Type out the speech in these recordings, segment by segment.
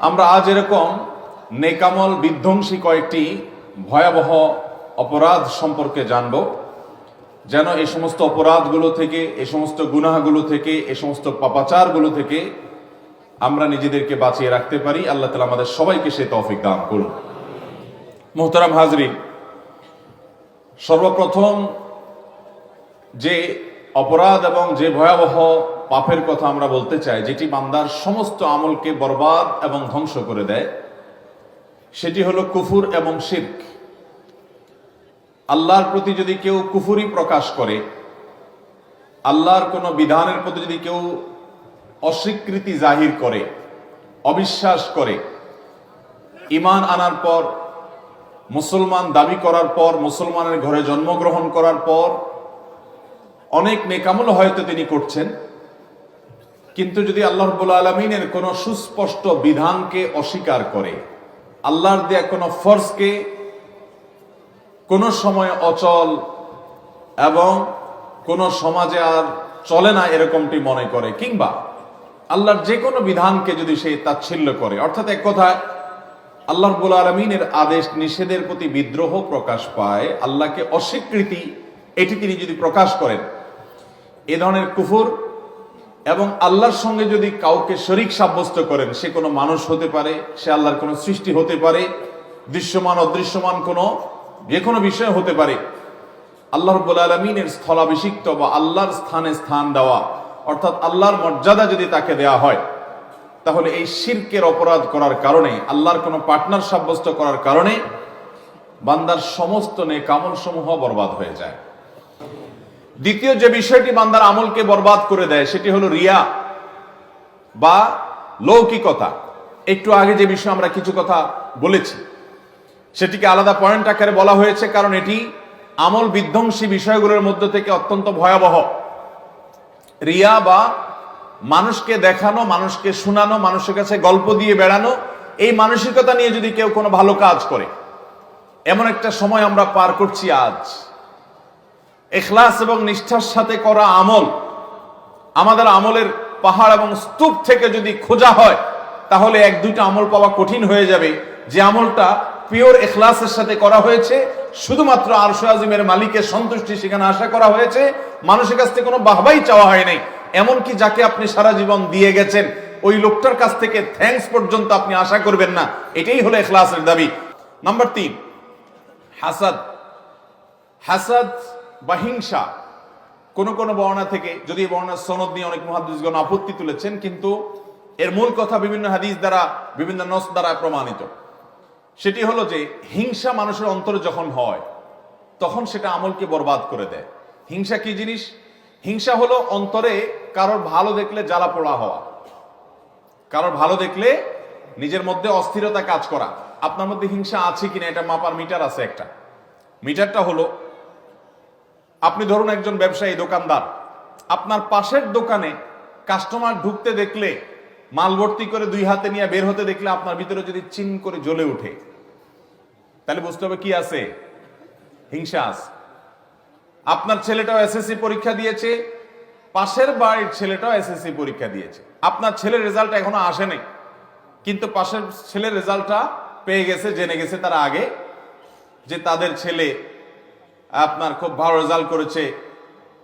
আমরা আজ এরকম নেকামল বিধ্বংসী কয়েকটি ভয়াবহ অপরাধ সম্পর্কে জানব, যেন এই সমস্ত অপরাধগুলো থেকে এই সমস্ত গুনাহগুলো থেকে এই সমস্ত পাপাচারগুলো থেকে আমরা নিজেদেরকে বাঁচিয়ে রাখতে পারি। আল্লাহ তালা আমাদের সবাইকে সে তৌফিক দান করুন। মোহতারাম হাজরিন, সর্বপ্রথম যে অপরাধ এবং যে ভয়াবহ পাপের কথা আমরা বলতে চাই, যেটি বান্দার সমস্ত আমলকে বরবাদ এবং ধ্বংস করে দেয়, সেটি হলো কুফুর এবং শির্ক। আল্লাহর প্রতি যদি কেউ কুফুরি প্রকাশ করে, আল্লাহর কোনো বিধানের প্রতি যদি কেউ অস্বীকৃতি জাহির করে, অবিশ্বাস করে ইমান আনার পর, মুসলমান দাবি করার পর, মুসলমানের ঘরে জন্মগ্রহণ করার পর, অনেক নেকামল হয়তো তিনি করছেন কিন্তু যদি আল্লাহ রব্বুল আলমিনের কোনো সুস্পষ্ট বিধানকে অস্বীকার করে, আল্লাহর দেয়া কোনো ফর্জকে কোনো সময় অচল এবং কোনো সমাজে আর চলে না এরকমটি মনে করে, কিংবা আল্লাহর যে কোনো বিধানকে যদি সে তাচ্ছিল্য করে, অর্থাৎ এক কথায় আল্লাহ রব্বুল আলমিনের আদেশ নিষেধের প্রতি বিদ্রোহ প্রকাশ পায়, আল্লাহকে অস্বীকৃতি এটি তিনি যদি প্রকাশ করেন, এ ধরনের কুফুর এবং আল্লাহর সঙ্গে যদি কাউকে শরিক সাব্যস্ত করেন, সে কোনো মানুষ হতে পারে, সে আল্লাহর কোনো সৃষ্টি হতে পারে, দৃশ্যমান, অদৃশ্যমান কোনো যে কোনো বিষয় হতে পারে। আল্লাহ রব্বুল আলমিনের স্থলাভিষিক্ত বা আল্লাহর স্থানে স্থান দেওয়া, অর্থাৎ আল্লাহর মর্যাদা যদি তাকে দেয়া হয়, তাহলে এই শিরকের অপরাধ করার কারণে, আল্লাহর কোনো পার্টনার সাব্যস্ত করার কারণে, বান্দার সমস্ত নেকামল সমূহ বরবাদ হয়ে যায়। দ্বিতীয় যে বিষয়টি বান্দার আমলকে বরবাদ করে দেয়, সেটি হলো রিয়া বা লৌকিকতা। একটু আগে যে বিষয়ে আমরা কিছু কথা বলেছি, সেটিকে আলাদা পয়েন্ট আকারে বলা হয়েছে, কারণ এটি আমল বিধ্বংসী বিষয়গুলোর মধ্যে থেকে অত্যন্ত ভয়াবহ। রিয়া বা মানুষকে দেখানো, মানুষকে শোনানো, মানুষের কাছে গল্প দিয়ে বেড়ানো, এই মানসিকতা নিয়ে যদি কেউ কোনো ভালো কাজ করে, এমন একটা সময় আমরা পার করছি আজ। এখলাস এবং নিষ্ঠার সাথে করা আমল, আমাদের আমলের পাহাড় এবং স্তূপ থেকে যদি খোঁজা হয়, তাহলে এক দুইটা আমল পাওয়া কঠিন হয়ে যাবে। যে আমলটা পিওর এখলাসের সাথে করা হয়েছে, শুধুমাত্র আরশো আজিমের মালিকের সন্তুষ্টি সেখানে আশা করা হয়েছে, মানুষের কাছ থেকে কোনো বাহবাই চাওয়া হয় নাই। এমনকি যাকে আপনি সারা জীবন দিয়ে গেছেন, ওই লোকটার কাছ থেকে থ্যাংকস পর্যন্ত আপনি আশা করবেন না। এটাই হলো এখলাসের দাবি। নাম্বার তিন, হাসাদ। হাসাদ বা হিংসা, কোন কোন বর্ণনা থেকে, যদি এই বর্ণনার সনদ নিয়ে অনেক মহাদিসগণ আপত্তি তুলেছেন, কিন্তু এর মূল কথা বিভিন্ন হাদিস দ্বারা, বিভিন্ন নস দ্বারা প্রমাণিত। সেটি হলো যে, হিংসা মানুষের অন্তরে যখন হয়, তখন সেটা আমলকে বরবাদ করে দেয়। হিংসা কি জিনিস? হিংসা হলো অন্তরে কারোর ভালো দেখলে জ্বালা পোড়া হওয়া। কারোর ভালো দেখলে নিজের মধ্যে অস্থিরতা কাজ করা। আপনার মধ্যে হিংসা আছে কিনা, এটা মাপার মিটার আছে একটা। মিটারটা হলো আপনি ধরুন একজন ব্যবসায়ী, দোকানদার। আপনার পাশের দোকানে কাস্টমার ঢুকতে দেখলে মাল ভর্তি করে দুই হাতে নিয়ে বের হতে দেখলে আপনার ভিতরে যদি চিন করে জ্বলে উঠে তাহলে বুঝতে হবে কি আছে? হিংসা আছে। আপনার ছেলেটাও এসএসসি পরীক্ষা দিয়েছে, পাশের বাড়ির ছেলেটাও এসএসসি পরীক্ষা দিয়েছে। আপনার ছেলের রেজাল্ট এখনও আসেনি কিন্তু পাশের ছেলের রেজাল্টটা পেয়ে গেছে, জেনে গেছে তারা আগে যে তাদের ছেলে আপনার খুব ভালো রেজাল্ট করেছে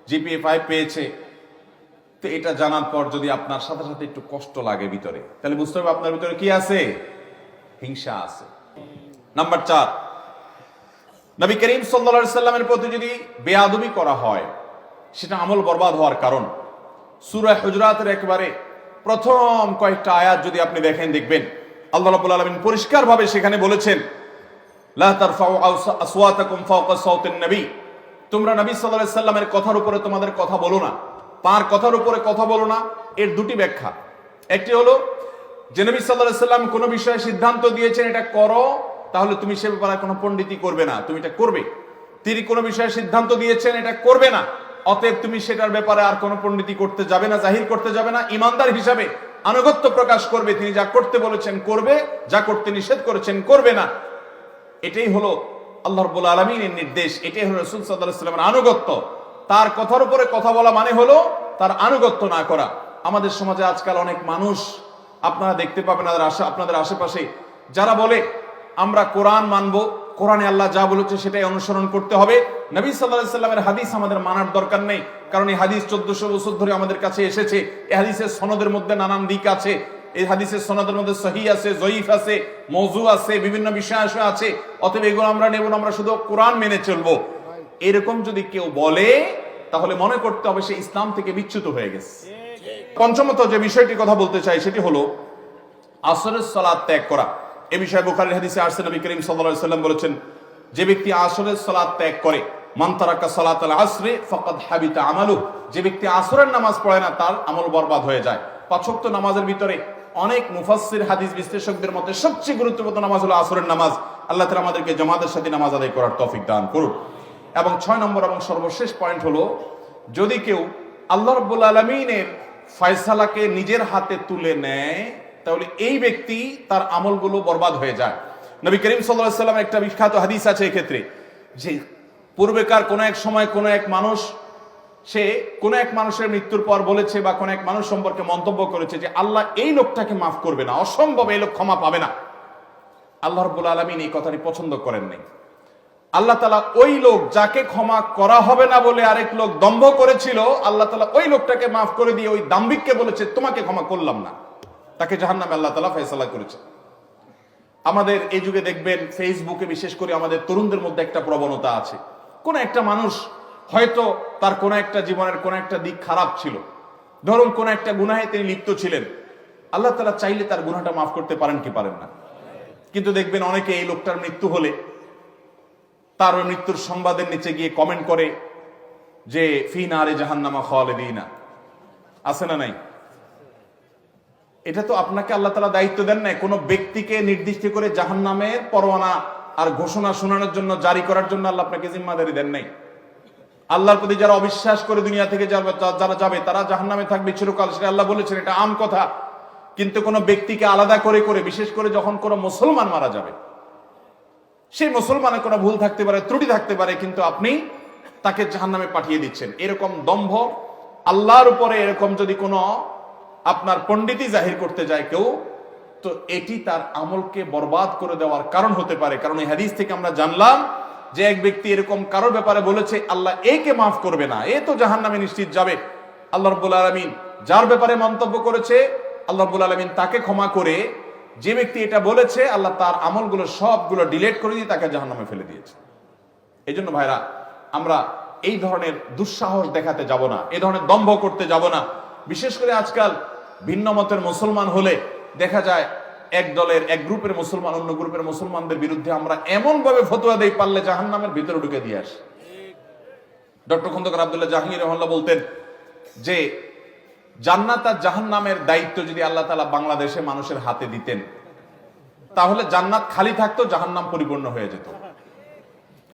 জিপিএ ফাইভ পেয়েছে। তো এটা জানার পর যদি আপনার সাথে সাথে একটু কষ্ট লাগে ভিতরে, তাহলে বুঝতে হবে আপনার ভিতরে কি আছে? হিংসা আছে। নাম্বার চার, নবী করিম সাল্লা সাল্লামের প্রতি যদি বেয়াদবি করা হয়, সেটা আমল বরবাদ হওয়ার কারণ। সুরা হুজরাতের একবারে প্রথম কয়েকটা আয়াত যদি আপনি দেখেন, দেখবেন। আল্লাহ রাব্বুল আলামিন পরিষ্কারভাবে সেখানে বলেছেন তোমরা নবী আলাইহি সাল্লামের কথার উপরে তোমাদের কথা বলো না। তার কথার উপরে কথা বলো না। এর দুটি ব্যাখ্যা। একটি হলো, যে নবী সাল্লাল্লাহু সাল্লাম কোনো বিষয়ে সিদ্ধান্ত দিয়েছেন, এটা করো, তাহলে তুমি সে ব্যাপারে কোনো পণ্ডিতি করবে না, তুমি এটা করবে। তিনি কোনো বিষয়ে সিদ্ধান্ত দিয়েছেন, এটা করবে না। অতএব তুমি সেটার ব্যাপারে আর কোনো পণ্ডিতি করতে যাবে না, জাহির করতে যাবে না। ইমানদার হিসাবে আনুগত্য প্রকাশ করবে। তিনি যা করতে বলেছেন, করবে। যা করতে নিষেধ করেছেন, করবে না। এটাই হলো আল্লাহ রব্বুল আলমিনের নির্দেশ, এটাই হলো রসুল সাল্লাহ সাল্লামের আনুগত্য। তার কথার উপরে কথা বলা মানে হলো তার আনুগত্য না করা। আমাদের সমাজে আজকাল অনেক মানুষ, আপনারা দেখতে পাবেন আপনাদের আশে, আপনাদের আশেপাশে, যারা বলে, আমরা কোরআন মানব, কোরআনে আল্লাহ যা বলেছে সেটাই অনুসরণ করতে হবে। নবী সাল্লাহ সাল্লামের হাদিস আমাদের মানার দরকার নেই, কারণ এই হাদিস চোদ্দশো বছর ধরে আমাদের কাছে এসেছে। এই হাদিসের সনদের মধ্যে নানান দিক আছে। এই হাদিসের সনদের মধ্যে সহি আছে, জয়ীফ আছে মৌজু আছে, বিভিন্ন বিষয় আছে। অতএব এগুলো আমরা নেব আমরা শুধু কোরআন মেনে চলবো। এরকম যদি কেউ বলে, তাহলে মনে করতে হবে সে ইসলাম থেকে বিচ্যুত হয়ে গেছে। পঞ্চমত যে বিষয়টি কথা বলতে চাই, সেটি হলো, আসরের সালাদ ত্যাগ করা। এ বিষয়ে বুখারীর হাদিসে আসছে, নবী করিম সাল্লাল্লাহু সাল্লাম বলেছেন, যে ব্যক্তি আসরের সালাদ ত্যাগ করে, মান তারাকা সালাতাল আসরে ফাকাদ হাবিতা আমালু যে ব্যক্তি আসরের নামাজ পড়ে না, তার আমল বরবাদ হয়ে যায়। পাঁচ ওয়াক্ত নামাজের ভিতরে অনেক মুফাসসির হাদিস বিশ্লেষকদের মতে সবচেয়ে গুরুত্বপূর্ণ নামাজ হলো আসরের নামাজ। আল্লাহ তাআলা আমাদেরকে জামাতের সাথে নামাজ আদায় করার তৌফিক দান করুন। এবং ছয় নম্বর এবং সর্বশেষ পয়েন্ট হলো, যদি কেউ আল্লাহ রাব্বুল আলামিনের ফয়সালাকে নিজের হাতে তুলে নেয়, তাহলে এই ব্যক্তি তার আমলগুলো বরবাদ হয়ে যায়। নবী করিম সাল্লাল্লাহু সাল্লাম একটা বিখ্যাত হাদিস আছে এক্ষেত্রে যে পূর্বেকার কোন এক সময় কোন এক মানুষ সে কোন এক মানুষের মৃত্যুর পর বলেছে বা কোন এক মানুষ সম্পর্কে মন্তব্য করেছে যে আল্লাহ এই লোকটাকে মাফ করবে না, অসম্ভব এই লোক ক্ষমা পাবে না। আল্লাহ রব্বুল আলমিন এই কথাটি পছন্দ করেন নাই। আল্লাহ তালা ওই লোক যাকে ক্ষমা করা হবে না বলে আরেক লোক দম্ভ করেছিল, আল্লাহ তালা ওই লোকটাকে মাফ করে দিয়ে ওই দাম্বিককে বলেছে, তোমাকে ক্ষমা করলাম না। তাকে জাহান নামে আল্লাহ তালা ফেসলা করেছে। আমাদের এই যুগে দেখবেন ফেসবুকে বিশেষ করে আমাদের তরুণদের মধ্যে একটা প্রবণতা আছে। কোন একটা মানুষ হয়তো তার কোন একটা জীবনের কোন একটা দিক খারাপ ছিল। ধরুন কোন একটা গুনাহে তিনি লিপ্ত ছিলেন। আল্লাহ তালা চাইলে তার গুনাহটা মাফ করতে পারেন কি পারেন না। কিন্তু দেখবেন অনেকে এই লোকটার মৃত্যু হলে তার ওই মৃত্যুর সংবাদের নিচে গিয়ে কমেন্ট করে যে, ফি না রে জাহান্নামা খালিদিনা। আছে না নাই? এটা তো আপনাকে আল্লাহ তালা দায়িত্ব দেন নাই। কোনো ব্যক্তিকে নির্দিষ্ট করে জাহান্নামের পরোয়ানা আর ঘোষণা শোনানোর জন্য, জারি করার জন্য আল্লাহ আপনাকে জিম্মাদারি দেন নাই। আল্লাহর প্রতি যারা অবিশ্বাস করে দুনিয়া থেকে যারা যাবে, তারা জাহান্নামে থাকবে চিরকাল সেটা আল্লাহ বলেছেন, এটা আম কথা। কিন্তু কোনো ব্যক্তিকে আলাদা করে করে, বিশেষ করে যখন কোনো মুসলমান মারা যাবে, সেই মুসলমানের কোনো ভুল থাকতে পারে, ত্রুটি থাকতে পারে, কিন্তু আপনি তাকে জাহান্নামে পাঠিয়ে দিচ্ছেন। এরকম দম্ভ আল্লাহর উপরে, এরকম যদি কোনো আপনার পণ্ডিতই জাহির করতে যায় কেউ, তো এটি তার আমলকে বরবাদ করে দেওয়ার কারণ হতে পারে। কারণ এই হাদিস থেকে আমরা জানলাম যে এক ব্যক্তি এরকম কারোর ব্যাপারে বলেছে, আল্লাহ একে মাফ করবে না। এ তো জাহান নামে নিশ্চিত যাবে। আল্লাহ রব্বুল আলমিন যার ব্যাপারে মন্তব্য করেছে, আল্লাহ রব্বুল আলমিন তাকে ক্ষমা করে যে ব্যক্তি এটা বলেছে, আল্লাহ তার আমলগুলো সবগুলো ডিলেট করে দিয়ে তাকে জাহান নামে ফেলে দিয়েছে। এই জন্য ভাইরা, আমরা এই ধরনের দুঃসাহস দেখাতে যাব না এই ধরনের দম্ভ করতে যাব না। বিশেষ করে আজকাল ভিন্ন মতের মুসলমান হলে দেখা যায় এক দলের, এক গ্রুপের মুসলমান, অন্য গ্রুপের মুসলমানদের বিরুদ্ধে আমরা এমন ভাবে ফতোয়া দেই পারলে জাহান নামের ভিতরে ঢুকে দিয়ে আসি। ডক্টর খন্দকার আবদুল্লাহ জাহাঙ্গীর রহমাল্লাহ বলতেন যে, জান্নাত আর জাহান নামের দায়িত্ব যদি আল্লাহ তালা বাংলাদেশে মানুষের হাতে দিতেন, তাহলে জান্নাত খালি থাকতো, জাহান্নাম পরিপূর্ণ হয়ে যেত।